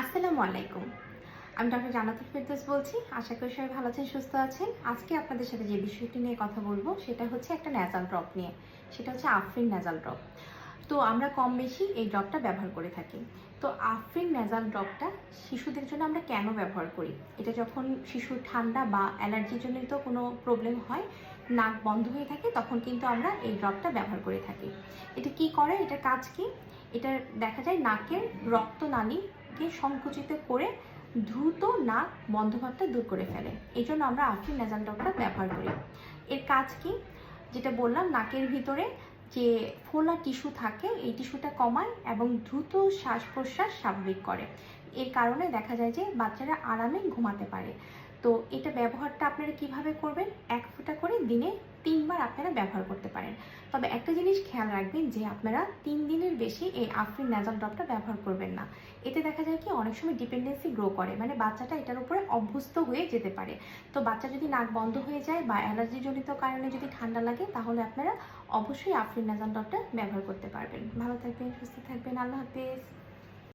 আসসালামু আলাইকুম। আমি ডক্টর জানাতুল ফেরদৌস বলছি। আশা করি সবাই ভালো আছেন, সুস্থ আছেন। আজকে আপনাদের সাথে যে বিষয়টি নিয়ে কথা বলব, সেটা হচ্ছে একটা ন্যাজাল ড্রপ নিয়ে। সেটা হচ্ছে আফরিন ন্যাজাল ড্রপ তো আমরা কম বেশি এই ড্রপটা ব্যবহার করে থাকি। তো আফরিন ন্যাজাল ড্রপটা শিশুদের জন্য আমরা কেন ব্যবহার করি? এটা যখন শিশুর ঠান্ডা বা অ্যালার্জির জনিত কোনো প্রবলেম হয়, নাক বন্ধ হয়ে থাকে, তখন কিন্তু আমরা এই ড্রপটা ব্যবহার করে থাকি। এটা কি করে? এটার কাজ কি? এটা দেখা যায় নাকের রক্তনালীকে সংকুচিত করে দ্রুত নাক বন্ধভাবটা দূর করে ফেলে। এই জন্য আমরা আফরিন নেজাল ড্রপটা ব্যবহার করি। এর কাজ কি? যেটা বললাম, নাকের ভিতরে যে ফোলা টিস্যু থাকে, এই টিস্যুটা কমায় এবং দ্রুত শ্বাস প্রশ্বাস স্বাভাবিক করে। এর কারণে দেখা যায় যে বাচ্চারা আরামে ঘুমাতে পারে। তো এটা ব্যবহারটা আপনারা কীভাবে করবেন? এক ফোঁটা করে দিনে তিনবার আপনারা ব্যবহার করতে পারেন। তবে একটা জিনিস খেয়াল রাখবেন যে আপনারা তিন দিনের বেশি এই আফরিন ন্যাজাল ড্রপটা ব্যবহার করবেন না। এতে দেখা যায় কি অনেক সময় ডিপেন্ডেন্সি গ্রো করে। মানে বাচ্চাটা এটার উপরে অভ্যস্ত হয়ে যেতে পারে। তো বাচ্চা যদি নাক বন্ধ হয়ে যায় বা অ্যালার্জি জনিত কারণে যদি ঠান্ডা লাগে, তাহলে আপনারা অবশ্যই আফরিন ন্যাজাল ড্রপটা ব্যবহার করতে পারবেন। ভালো থাকবেন, সুস্থ থাকবেন। আল্লাহ হাফেজ।